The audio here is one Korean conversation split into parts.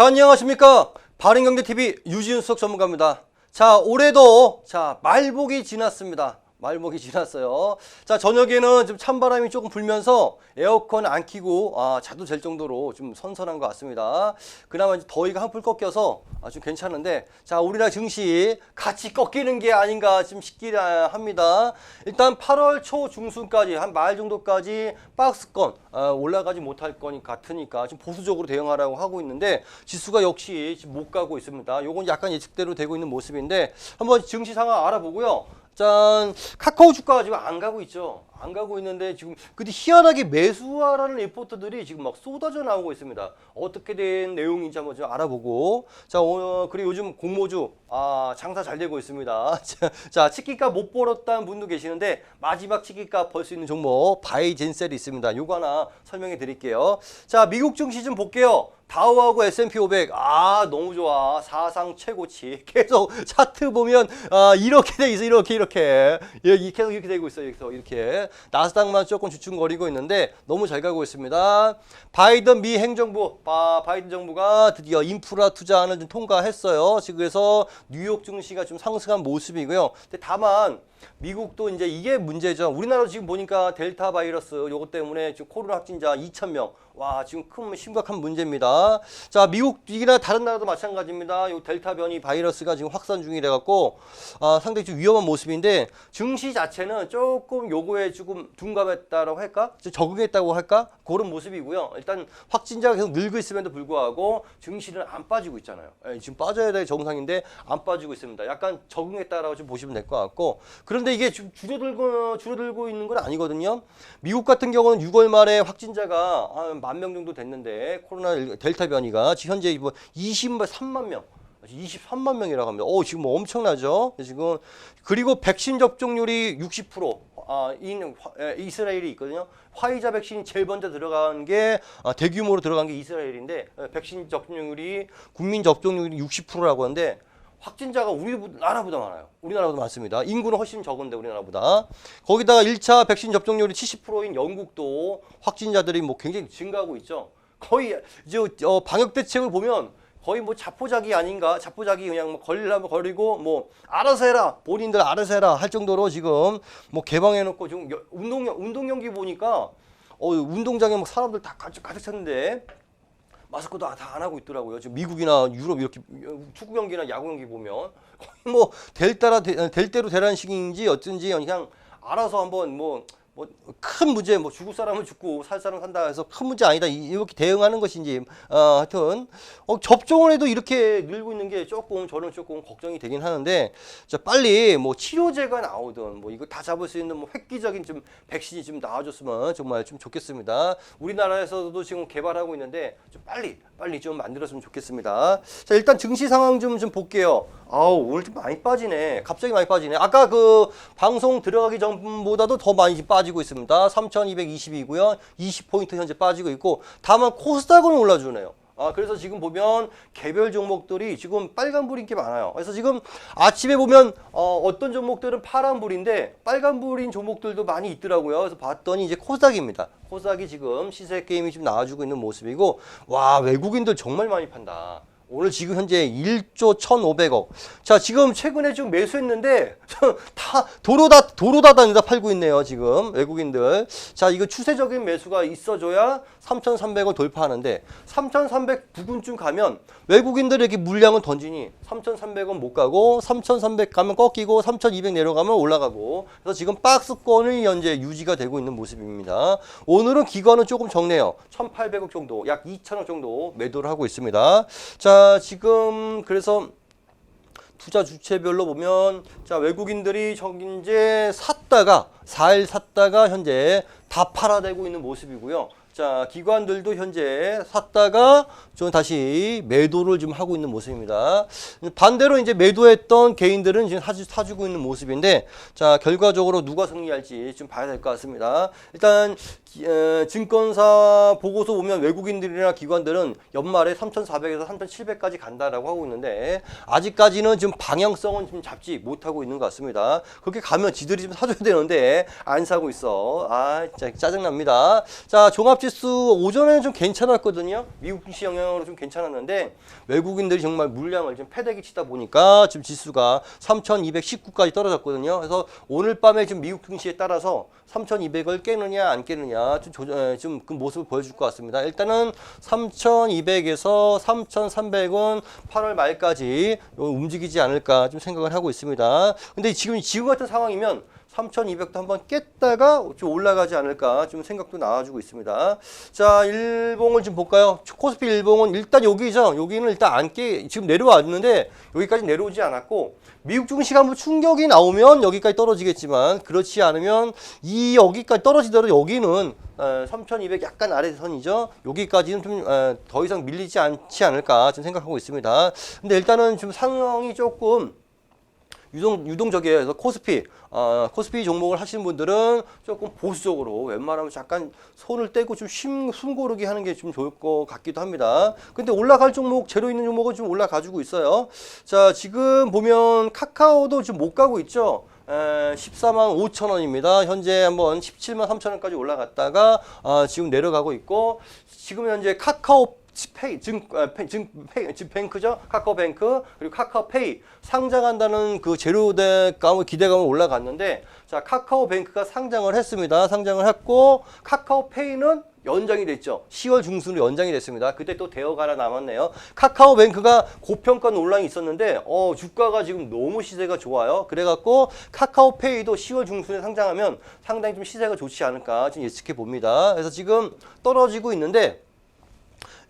자, 안녕하십니까. 바른경제TV 유지윤석 전문가입니다. 자, 올해도, 자, 말복이 지났습니다. 말복이 지났어요. 자, 저녁에는 좀 찬바람이 조금 불면서 에어컨 안 켜고, 아, 자도 될 정도로 좀 선선한 것 같습니다. 그나마 이제 더위가 한풀 꺾여서 아주 괜찮은데, 자, 우리나라 증시 같이 꺾이는 게 아닌가 좀 싶기라 합니다. 일단 8월 초 중순까지, 한 말 정도까지 박스권, 아, 올라가지 못할 거니 같으니까 좀 보수적으로 대응하라고 하고 있는데 지수가 역시 지금 못 가고 있습니다. 요건 약간 예측대로 되고 있는 모습인데 한번 증시 상황 알아보고요. 짠 카카오 주가가 지금 안 가고 있죠. 안 가고 있는데 지금 근데 희한하게 매수하라는 리포트들이 지금 막 쏟아져 나오고 있습니다. 어떻게 된 내용인지 한번 좀 알아보고 자 어, 그리고 요즘 공모주 아 장사 잘 되고 있습니다. 자, 자 치킨값 못 벌었다는 분도 계시는데 마지막 치킨값 벌 수 있는 종목 바이젠셀이 있습니다. 요거 하나 설명해 드릴게요. 자 미국 증시 좀 볼게요. 다우하고 S&P 500, 아, 너무 좋아. 사상 최고치. 계속 차트 보면, 아, 이렇게 돼 있어. 이렇게, 이렇게. 여기 계속 이렇게 되고 있어요. 여기서 이렇게. 나스닥만 조금 주춤거리고 있는데, 너무 잘 가고 있습니다. 바이든 미 행정부, 바, 바이든 정부가 드디어 인프라 투자안을 좀 통과했어요. 지금 그래서 뉴욕 증시가 좀 상승한 모습이고요. 근데 다만, 미국도 이제 이게 문제죠. 우리나라 지금 보니까 델타 바이러스 요것 때문에 지금 코로나 확진자 2,000명. 와, 지금 큰 심각한 문제입니다. 자, 미국이나 다른 나라도 마찬가지입니다. 요 델타 변이 바이러스가 지금 확산 중이래 갖고 아, 상당히 좀 위험한 모습인데 증시 자체는 조금 요거에 조금 둔감했다라고 할까? 좀 적응했다고 할까? 그런 모습이고요. 일단 확진자가 계속 늘고 있음에도 불구하고 증시는 안 빠지고 있잖아요. 예, 지금 빠져야 될 정상인데 안 빠지고 있습니다. 약간 적응했다라고 좀 보시면 될 것 같고 그런데 이게 지금 줄어들고 줄어들고 있는 건 아니거든요. 미국 같은 경우는 6월 말에 확진자가 한 만 명 정도 됐는데 코로나 델타 변이가 지금 현재 뭐 23만 명 23만 명이라고 합니다. 오, 지금 뭐 엄청나죠? 지금 그리고 백신 접종률이 60% 아, 인 화- 에, 이스라엘이 있거든요. 화이자 백신이 제일 먼저 들어간 게 아, 대규모로 들어간 게 이스라엘인데 에, 백신 접종률이 국민 접종률이 60%라고 하는데 확진자가 우리나라보다 많아요. 우리나라보다 많습니다. 인구는 훨씬 적은데 우리나라보다. 거기다가 1차 백신 접종률이 70%인 영국도 확진자들이 뭐 굉장히 증가하고 있죠. 거의 이제 어, 방역 대책을 보면 거의 뭐 자포자기 아닌가 자포자기 그냥 뭐 걸리려면 걸리고 뭐 알아서 해라 본인들 알아서 해라 할 정도로 지금 뭐 개방해 놓고 지금 여- 운동 운동 경기 보니까 어 운동장에 막 사람들 다 가득, 가득 찼는데 마스크도 다 안 하고 있더라고요. 지금 미국이나 유럽 이렇게 축구 경기나 야구 경기 보면 거의 뭐 될 따라 되- 될 대로 되라는 식인지 어쩐지 그냥 알아서 한번 뭐 뭐 큰 문제 뭐 죽을 사람은 죽고 살 사람 산다 해서 큰 문제 아니다 이- 이렇게 대응하는 것인지 어, 하여튼 어, 접종을 해도 이렇게 늘고 있는 게 조금 저는 조금 걱정이 되긴 하는데 자 빨리 뭐 치료제가 나오든 뭐 이거 다 잡을 수 있는 뭐 획기적인 좀 백신이 좀 나와줬으면 정말 좀 좋겠습니다. 우리나라에서도 지금 개발하고 있는데 좀 빨리 빨리 좀 만들었으면 좋겠습니다. 자 일단 증시 상황 좀 좀 볼게요. 아우 오늘 좀 많이 빠지네. 갑자기 많이 빠지네. 아까 그 방송 들어가기 전보다도 더 많이 빠지고 있습니다. 3,220이고요. 20포인트 현재 빠지고 있고 다만 코스닥은 올라주네요. 아, 그래서 지금 보면 개별 종목들이 지금 빨간불인 게 많아요. 그래서 지금 아침에 보면 어, 어떤 종목들은 파란불인데 빨간불인 종목들도 많이 있더라고요. 그래서 봤더니 이제 코스닥입니다. 코스닥이 지금 시세 게임이 좀 나와주고 있는 모습이고 와 외국인들 정말 많이 판다. 오늘 지금 현재 1조 1,500억. 자, 지금 최근에 좀 매수했는데 다 도로 다 도로 다 다니다 팔고 있네요, 지금 외국인들. 자, 이거 추세적인 매수가 있어 줘야 3,300을 돌파하는데 3,300 부근쯤 가면 외국인들에게 물량을 던지니 3,300은 못 가고 3,300 가면 꺾이고 3,200 내려가면 올라가고 그래서 지금 박스권이 현재 유지가 되고 있는 모습입니다. 오늘은 기관은 조금 적네요. 1,800억 정도, 약 2,000억 정도 매도를 하고 있습니다. 자, 지금 그래서 투자 주체별로 보면 자 외국인들이 저기 이제 샀다가 4일 샀다가 현재 다 팔아대고 있는 모습이고요. 자 기관들도 현재 샀다가 좀 다시 매도를 좀 하고 있는 모습입니다. 반대로 이제 매도했던 개인들은 지금 사주, 사주고 있는 모습인데 자 결과적으로 누가 승리할지 좀 봐야 될 것 같습니다. 일단 기- 에, 증권사 보고서 보면 외국인들이나 기관들은 연말에 3,400에서 3,700까지 간다라고 하고 있는데 아직까지는 좀 방향성은 좀 잡지 못하고 있는 것 같습니다. 그렇게 가면 지들이 좀 사줘야 되는데 안 사고 있어. 아, 진짜 짜증납니다. 자, 종합지수 지수 오전에는 좀 괜찮았거든요. 미국 증시 영향으로 좀 괜찮았는데 외국인들이 정말 물량을 좀 패대기 치다 보니까 지금 지수가 3,219까지 떨어졌거든요. 그래서 오늘 밤에 지금 미국 증시에 따라서 3,200을 깨느냐 안 깨느냐 좀 좀그 모습을 보여줄 것 같습니다. 일단은 3,200에서 3,300은 8월 말까지 움직이지 않을까 좀 생각을 하고 있습니다. 근데 지금 지금 같은 상황이면 3,200도 한번 깼다가 좀 올라가지 않을까 좀 생각도 나와주고 있습니다. 자, 일봉을 좀 볼까요? 코스피 일봉은 일단 여기죠. 여기는 일단 안 깨, 지금 내려왔는데 여기까지 내려오지 않았고 미국 증시가 한번 충격이 나오면 여기까지 떨어지겠지만 그렇지 않으면 이 여기까지 떨어지더라도 여기는 3,200 약간 아래 선이죠. 여기까지는 좀 더 이상 밀리지 않지 않을까 좀 생각하고 있습니다. 근데 일단은 좀 상황이 조금 유동 유동적이에요. 그래서 코스피 어, 코스피 종목을 하시는 분들은 조금 보수적으로 웬만하면 잠깐 손을 떼고 좀 숨, 숨 고르게 하는 게 좀 좋을 것 같기도 합니다. 근데 올라갈 종목 제로 있는 종목은 좀 올라가지고 있어요. 자 지금 보면 카카오도 지금 못 가고 있죠. 에, 14만 5천 원입니다. 현재 한번 17만 3천 원까지 올라갔다가 아, 지금 내려가고 있고 지금 현재 카카오 페이 증, 아, 페, 증, 페이, 증 뱅크죠? 카카오뱅크 그리고 카카오페이. 상장한다는 그 제로대감을 기대감을 올라갔는데 자 카카오뱅크가 상장을 했습니다. 상장을 했고 카카오페이는 연장이 됐죠. 10월 중순으로 연장이 됐습니다. 그때 또 대여가 하나 남았네요. 카카오뱅크가 고평가 논란이 있었는데 어 주가가 지금 너무 시세가 좋아요. 그래갖고 카카오페이도 10월 중순에 상장하면 상당히 좀 시세가 좋지 않을까 지금 예측해 봅니다. 그래서 지금 떨어지고 있는데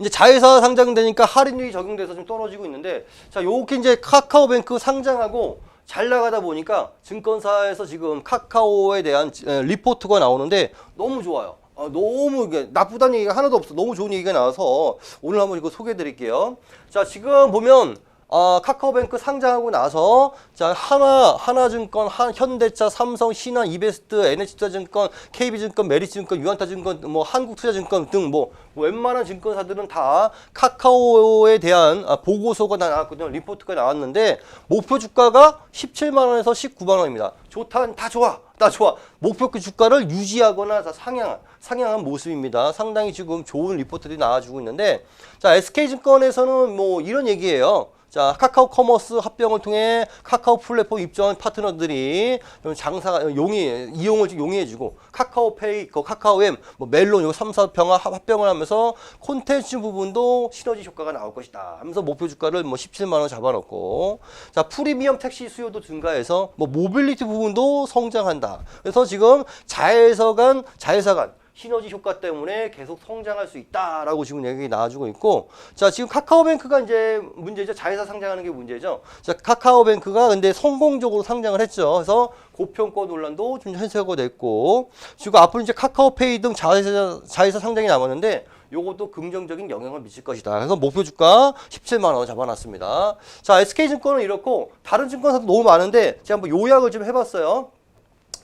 이제 자회사 상장되니까 할인율이 적용돼서 좀 떨어지고 있는데 자 요렇게 이제 카카오뱅크 상장하고 잘 나가다 보니까 증권사에서 지금 카카오에 대한 에, 리포트가 나오는데 너무 좋아요. 어, 너무 이게 나쁘다는 얘기가 하나도 없어. 너무 좋은 얘기가 나와서 오늘 한번 이거 소개해 드릴게요. 자, 지금 보면 어, 카카오뱅크 상장하고 나서 자 하나 하나증권, 한, 현대차, 삼성, 신한, 이베스트, NH투자증권, KB증권, 메리츠증권, 유한타증권, 뭐 한국투자증권 등 뭐 웬만한 증권사들은 다 카카오에 대한 아, 보고서가 다 나왔거든요. 리포트가 나왔는데 목표 주가가 17만 원에서 19만 원입니다. 좋다, 다 좋아, 다 좋아. 목표 주가를 유지하거나 다 상향, 상향한 모습입니다. 상당히 지금 좋은 리포트들이 나와주고 있는데 자 SK증권에서는 뭐 이런 얘기예요. 자, 카카오 커머스 합병을 통해 카카오 플랫폼 입점한 파트너들이 좀 장사가 용이 이용을 좀 용이해주고 카카오페이, 그 카카오엠, 뭐 멜론 요 3, 4평화 합병을 하면서 콘텐츠 부분도 시너지 효과가 나올 것이다. 하면서 목표 주가를 뭐 17만 원 잡아놓고 자 프리미엄 택시 수요도 증가해서 뭐 모빌리티 부분도 성장한다. 그래서 지금 자회사 간 자회사 간 시너지 효과 때문에 계속 성장할 수 있다라고 지금 얘기 나와주고 있고 자 지금 카카오뱅크가 이제 문제죠 자회사 상장하는 게 문제죠 자 카카오뱅크가 근데 성공적으로 상장을 했죠 그래서 고평가 논란도 좀 해소가 됐고 지금 앞으로 이제 카카오페이 등 자회사 자회사 상장이 남았는데 요것도 긍정적인 영향을 미칠 것이다. 그래서 목표 주가 17만 원 잡아놨습니다. 자, SK증권은 이렇고 다른 증권사도 너무 많은데 제가 한번 요약을 좀 해봤어요.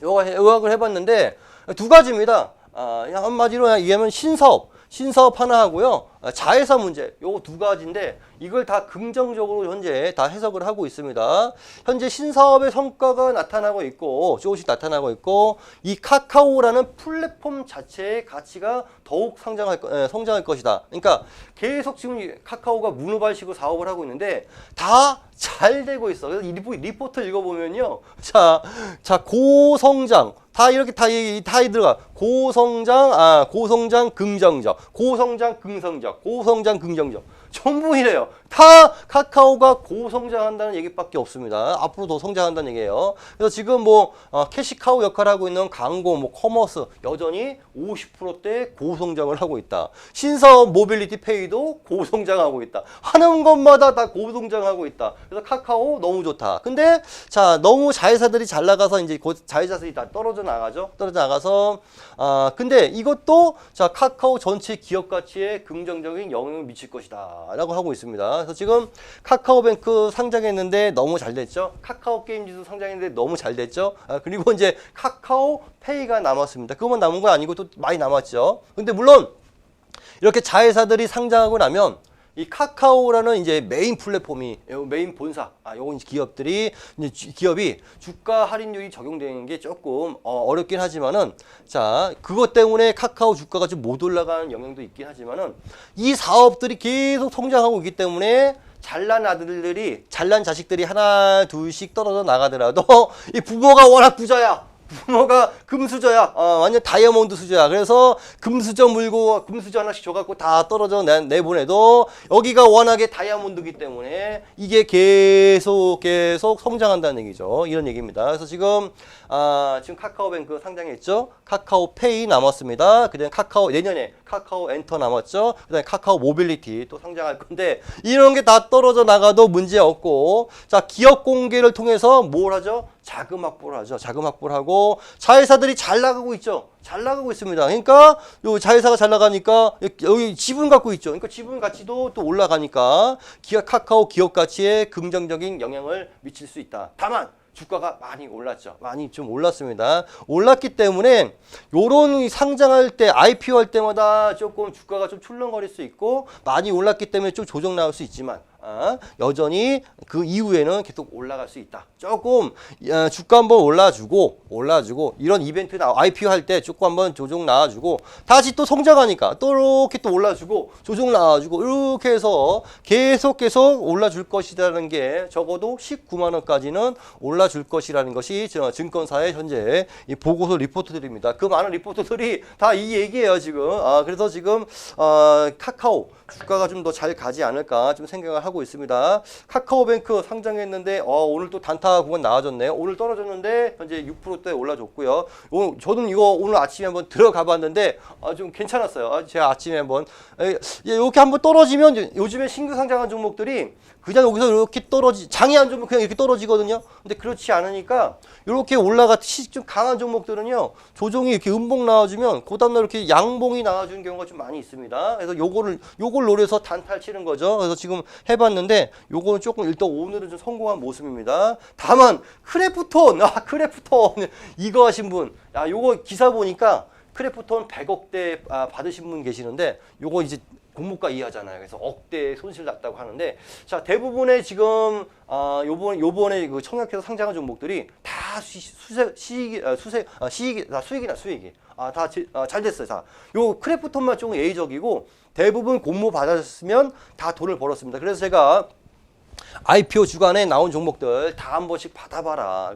요약을 해봤는데 두 가지입니다. 아, 한마디로 얘기하면 신사업, 신사업 하나 하고요. 아, 자회사 문제, 요거 두 가지인데 이걸 다 긍정적으로 현재 다 해석을 하고 있습니다. 현재 신사업의 성과가 나타나고 있고 조금씩 나타나고 있고 이 카카오라는 플랫폼 자체의 가치가 더욱 성장할 성장할 것이다. 그러니까 계속 지금 이 카카오가 문어발식으로 사업을 하고 있는데 다 잘 되고 있어. 그래서 이 리포, 리포 트 읽어보면요. 자, 자 고성장 다 이렇게 다, 이- 다 들어가. 고성장, 아, 고성장 긍정적, 고성장 긍성적, 고성장 긍정적. 전부 이래요. 다 카카오가 고성장한다는 얘기밖에 없습니다. 앞으로 더 성장한다는 얘기예요. 그래서 지금 뭐 어, 캐시카우 역할을 하고 있는 광고, 뭐 커머스 여전히 50%대 고성장을 하고 있다. 신사업 모빌리티 페이도 고성장하고 있다. 하는 것마다 다 고성장하고 있다. 그래서 카카오 너무 좋다. 근데 자 너무 자회사들이 잘 나가서 이제 곧 자회사들이 다 떨어져 나가죠. 떨어져 나가서 아 근데 이것도 자 카카오 전체 기업 가치에 긍정적인 영향을 미칠 것이다라고 하고 있습니다. 그래서 지금 카카오뱅크 상장했는데 너무 잘 됐죠. 카카오 게임즈도 상장했는데 너무 잘 됐죠. 아, 그리고 이제 카카오 페이가 남았습니다. 그것만 남은 건 아니고 또 많이 남았죠. 근데 물론 이렇게 자회사들이 상장하고 나면 이 카카오라는 이제 메인 플랫폼이 요 메인 본사 아 요건 기업들이 이제 주- 기업이 주가 할인율이 적용되는 게 조금 어, 어렵긴 하지만은 자 그것 때문에 카카오 주가가 좀 못 올라가는 영향도 있긴 하지만은 이 사업들이 계속 성장하고 있기 때문에 잘난 아들들이 잘난 자식들이 하나 둘씩 떨어져 나가더라도 이 부모가 워낙 부자야. 부모가 금수저야. 어, 완전 다이아몬드 수저야. 그래서 금수저 물고 금수저 하나씩 줘갖고 다 떨어져 내, 내보내도 여기가 워낙에 다이아몬드기 때문에 이게 계속 계속 성장한다는 얘기죠. 이런 얘기입니다. 그래서 지금 아, 지금 카카오뱅크 상장했죠. 카카오페이 남았습니다. 그다음 카카오 내년에 카카오 엔터 남았죠. 그다음에 카카오 모빌리티 또 상장할 건데 이런 게 다 떨어져 나가도 문제 없고 자 기업 공개를 통해서 뭘 하죠? 자금 확보를 하죠. 자금 확보를 하고 자회사들이 잘 나가고 있죠. 잘 나가고 있습니다. 그러니까 요 자회사가 잘 나가니까 여기 지분 갖고 있죠. 그러니까 지분 가치도 또 올라가니까 기업 카카오 기업 가치에 긍정적인 영향을 미칠 수 있다. 다만 주가가 많이 올랐죠. 많이 좀 올랐습니다. 올랐기 때문에 요런 상장할 때 IPO 할 때마다 조금 주가가 좀 출렁거릴 수 있고 많이 올랐기 때문에 좀 조정 나올 수 있지만 아, 여전히 그 이후에는 계속 올라갈 수 있다. 조금 어, 주가 한번 올라주고 올라주고 이런 이벤트 나 IPO 할 때 조금 한번 조정 나와주고 다시 또 성장하니까 또 이렇게 또 올라주고 조정 나와주고 이렇게 해서 계속 계속 올라줄 것이라는 게 적어도 19만 원까지는 올라줄 것이라는 것이 저 증권사의 현재 이 보고서 리포트들입니다. 그 많은 리포트들이 다 이 얘기예요 지금. 아 그래서 지금 어, 카카오 주가가 좀 더 잘 가지 않을까 좀 생각을 하고 있습니다. 카카오뱅크 상장했는데 어, 오늘 또 단타 구간 나와줬네요. 오늘 떨어졌는데 현재 6%대 올라줬고요. 오늘 저는 이거 오늘 아침에 한번 들어가 봤는데 아, 좀 괜찮았어요. 아, 제가 아침에 한번 에, 예, 이렇게 한번 떨어지면 요즘에 신규 상장한 종목들이 그냥 여기서 이렇게 떨어지 장이 안 좋으면 그냥 이렇게 떨어지거든요. 근데 그렇지 않으니까 이렇게 올라가 시- 좀 강한 종목들은요 조정이 이렇게 음봉 나와주면 그 다음날 이렇게 양봉이 나와주는 경우가 좀 많이 있습니다. 그래서 요거를 요걸 노려서 단타를 치는 거죠. 그래서 지금 해봤는데 요거는 조금 일단 오늘은 좀 성공한 모습입니다. 다만 크래프톤 아 크래프톤 이거 하신 분, 야 요거 기사 보니까 크래프톤 100억대 아, 받으신 분 계시는데 요거 이제 공모가 이하잖아요. 그래서 억대 손실 났다고 하는데 자 대부분의 지금 아 요번 요번에 그 청약해서 상장한 종목들이 다 수, 수세 시익 아, 수세 아, 시익이 다 수익이나 수익이 아다잘 됐어요. 다요 크래프톤만 조금 예의적이고 대부분 공모 받았으면 다 돈을 벌었습니다. 그래서 제가 IPO 주간에 나온 종목들 다 한 번씩 받아봐라.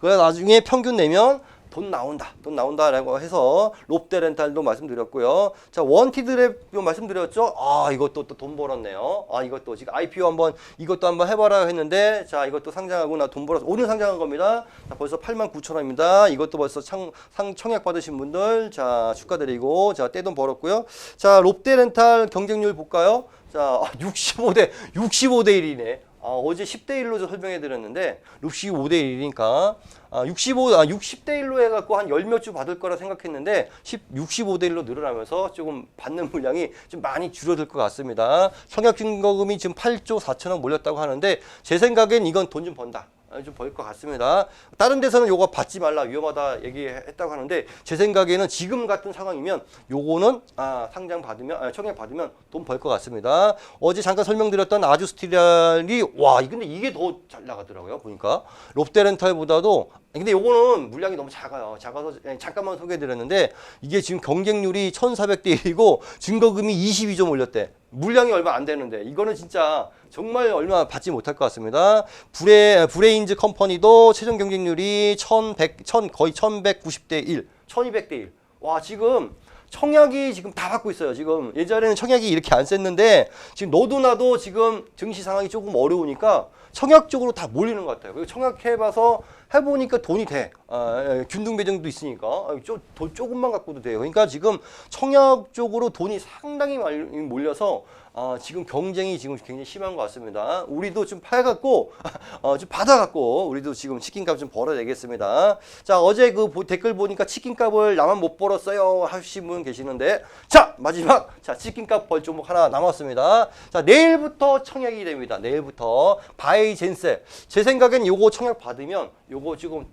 그래 나중에 평균 내면 돈 나온다, 돈 나온다라고 해서 롭데 렌탈도 말씀드렸고요. 자 원티드랩 말씀드렸죠. 아 이것도 또 돈 벌었네요. 아 이것도 지금 IPO 한번 이것도 한번 해 봐라 했는데 자 이것도 상장하고 나 돈 벌었어. 오늘 상장한 겁니다. 자 벌써 8만 9천 원입니다. 이것도 벌써 상, 상 청약 받으신 분들 자 축하드리고 자 떼돈 벌었고요. 자 롭데 렌탈 경쟁률 볼까요? 자 65대 65대 1이네. 아, 어제 10대 1로 좀 설명해 드렸는데 65대 1이니까 아, 65, 아, 60대 1로 해갖고 한 열 몇 주 받을 거라 생각했는데 10, 65대 1로 늘어나면서 조금 받는 물량이 좀 많이 줄어들 것 같습니다. 청약 증거금이 지금 8조 4천억 몰렸다고 하는데 제 생각엔 이건 돈 좀 번다. 좀벌것 같습니다. 다른 데서는 요거 받지 말라 위험하다 얘기했다고 하는데 제 생각에는 지금 같은 상황이면 요거는 아, 상장 받으면 아, 청약 받으면 돈 벌 것 같습니다. 어제 잠깐 설명드렸던 아주스티랄이 와 이- 근데 이게 더 잘 나가더라고요 보니까 롭데렌탈보다도 근데 요거는 물량이 너무 작아요. 작아서 예, 잠깐만 소개해드렸는데 이게 지금 경쟁률이 1,400대 1이고 증거금이 22점 올렸대. 물량이 얼마 안 되는데 이거는 진짜 정말 얼마 받지 못할 것 같습니다. 브레 브레인즈 컴퍼니도 최종 경쟁률이 1,100, 1,000 거의 1,190대 1, 1,200대 1. 와 지금 청약이 지금 다 받고 있어요. 지금 예전에는 청약이 이렇게 안 셌는데 지금 너도 나도 지금 증시 상황이 조금 어려우니까 청약 쪽으로 다 몰리는 것 같아요. 그리고 청약 해봐서 해보니까 돈이 돼. 아, 예, 균등 배정도 있으니까 아, 쪼, 돈 조금만 갖고도 돼요. 그러니까 지금 청약 쪽으로 돈이 상당히 많이 몰려서 아, 지금 경쟁이 지금 굉장히 심한 것 같습니다. 우리도 좀 팔갖고 어, 좀 받아갖고 우리도 지금 치킨값 좀 벌어내겠습니다. 자 어제 그 보- 댓글 보니까 치킨값을 나만 못 벌었어요 하신 분 계시는데 자 마지막 자 치킨값 벌 종목 하나 남았습니다. 자 내일부터 청약이 됩니다. 내일부터 바이젠세 제 생각엔 요거 청약 받으면 요거 지금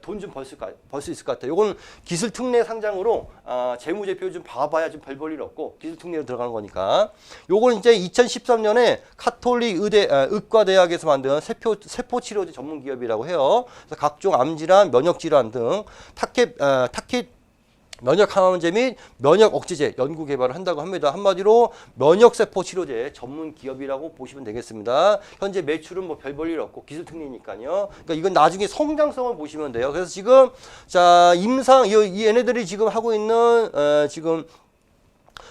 돈 좀 벌 수 있을 것 같아요. 요건 기술 특례 상장으로 아, 재무제표 좀 봐봐야 좀 별 볼 일 없고 기술 특례로 들어가는 거니까 요거 요건 이제 2013년에 카톨릭 의대 아, 의과대학에서 만든 세포 세포 치료제 전문 기업이라고 해요. 그래서 각종 암 질환, 면역 질환 등 타켓 아, 타켓 면역 항암제 및 면역 억제제 연구 개발을 한다고 합니다. 한마디로 면역 세포 치료제 전문 기업이라고 보시면 되겠습니다. 현재 매출은 뭐 별 볼일 없고 기술 특례니까요. 그러니까 이건 나중에 성장성을 보시면 돼요. 그래서 지금 자 임상 이, 이 얘네들이 지금 하고 있는 어, 지금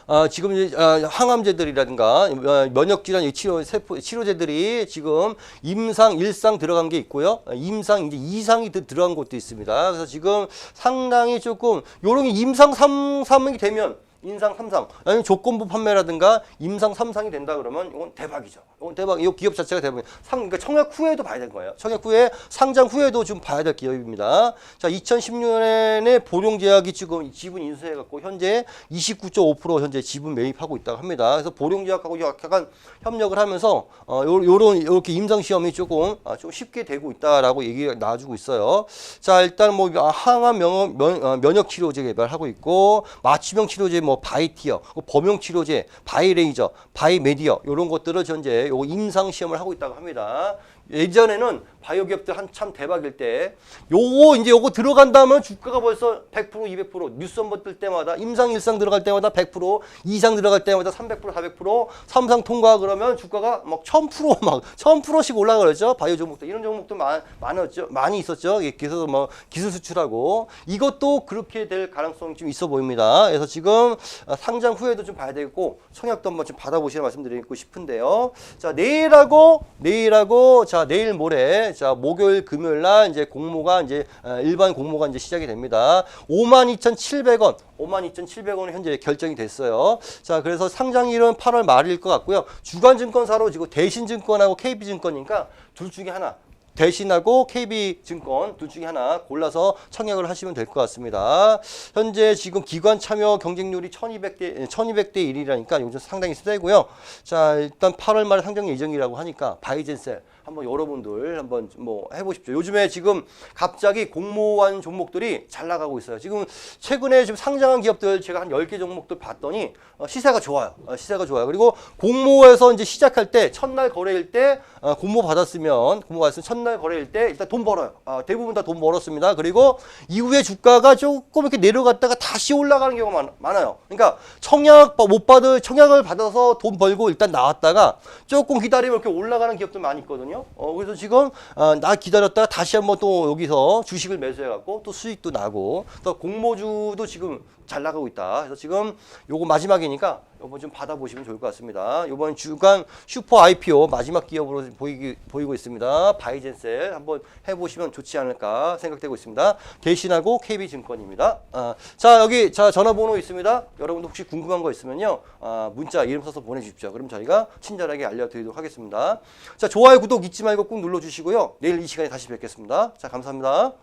아, 지금 아, 항암제들이라든가 어, 면역 질환 치료 세포 치료제들이 지금 임상 일상 들어간 게 있고요. 아, 임상 이제 이상이 들- 들어간 것도 있습니다. 그래서 지금 상당히 조금 요런 게 임상 3, 3이 되면 인상 3상 아니면 조건부 판매라든가 임상 3상이 된다 그러면 이건 대박이죠. 이건 대박. 이 기업 자체가 대박. 상 그러니까 청약 후에도 봐야 되는 거예요. 청약 후에 상장 후에도 좀 봐야 될 기업입니다. 자, 2010년에 보령 제약이 지금 지분 인수해 갖고 현재 29.5% 현재 지분 매입하고 있다고 합니다. 그래서 보령 제약하고 약간 협력을 하면서 어 요- 요런 이렇게 임상 시험이 조금 아, 좀 쉽게 되고 있다라고 얘기가 나와주고 있어요. 자, 일단 뭐 항암 면, 면, 어, 면역 치료제 개발하고 있고 맞춤형 치료제 뭐 바이티어, 범용 치료제, 바이레이저, 바이메디어 이런 것들을 현재 요 임상 시험을 하고 있다고 합니다. 예전에는 바이오 기업들 한참 대박일 때 요거 이제 요거 들어간다면 주가가 벌써 100% 200% 뉴스 한 번 뜰 때마다 임상 일상 들어갈 때마다 100% 이상 들어갈 때마다 300% 400% 삼상 통과 그러면 주가가 막 1000%막 1000%씩 올라가죠. 바이오 종목들. 이런 종목도 많, 많았죠. 많이 있었죠. 예, 그래서 뭐 기술 수출하고. 이것도 그렇게 될 가능성이 좀 있어 보입니다. 그래서 지금 아, 상장 후에도 좀 봐야 되겠고 청약도 한번 좀 받아보시라 말씀드리고 싶은데요. 자 내일하고 내일하고 자 내일 모레 자 목요일 금요일 날 이제 공모가 이제 어, 일반 공모가 이제 시작이 됩니다. 52,700원, 52,700원은 현재 결정이 됐어요. 자 그래서 상장일은 8월 말일 것 같고요. 주간증권사로 지금 대신증권하고 KB증권이니까 둘 중에 하나. 대신하고 KB증권 둘 중에 하나 골라서 청약을 하시면 될 것 같습니다. 현재 지금 기관 참여 경쟁률이 1200대 1200대 1이라니까 요즘 상당히 세고요. 자, 일단 8월 말에 상장 예정이라고 하니까 바이젠셀 한번 여러분들 한번 뭐 해보십시오. 요즘에 지금 갑자기 공모한 종목들이 잘 나가고 있어요. 지금 최근에 지금 상장한 기업들 제가 한 10개 종목들 봤더니 어, 시세가 좋아요. 어, 시세가 좋아요. 그리고 공모에서 이제 시작할 때 첫날 거래일 때 어, 공모 받았으면 공모 받았으면 첫날 거래일 때 일단 돈 벌어요. 어, 대부분 다 돈 벌었습니다. 그리고 이후에 주가가 조금 이렇게 내려갔다가 다시 올라가는 경우가 많, 많아요. 그러니까 청약 못 받을 청약을 받아서 돈 벌고 일단 나왔다가 조금 기다리면 이렇게 올라가는 기업들 많이 있거든요. 어, 그래서 지금 어, 나 기다렸다가 다시 한번 또 여기서 주식을 매수해 갖고 또 수익도 나고 또 공모주도 지금 잘 나가고 있다. 그래서 지금 요거 마지막이니까 요번 좀 받아보시면 좋을 것 같습니다. 요번 주간 슈퍼 IPO 마지막 기업으로 보이기, 보이고 있습니다. 바이젠셀 한번 해보시면 좋지 않을까 생각되고 있습니다. 대신하고 KB증권입니다. 아, 자 여기 자 전화번호 있습니다. 여러분도 혹시 궁금한 거 있으면요 아, 문자 이름 써서 보내주십시오. 그럼 저희가 친절하게 알려드리도록 하겠습니다. 자 좋아요 구독 잊지 말고 꾹 눌러주시고요. 내일 이 시간에 다시 뵙겠습니다. 자 감사합니다.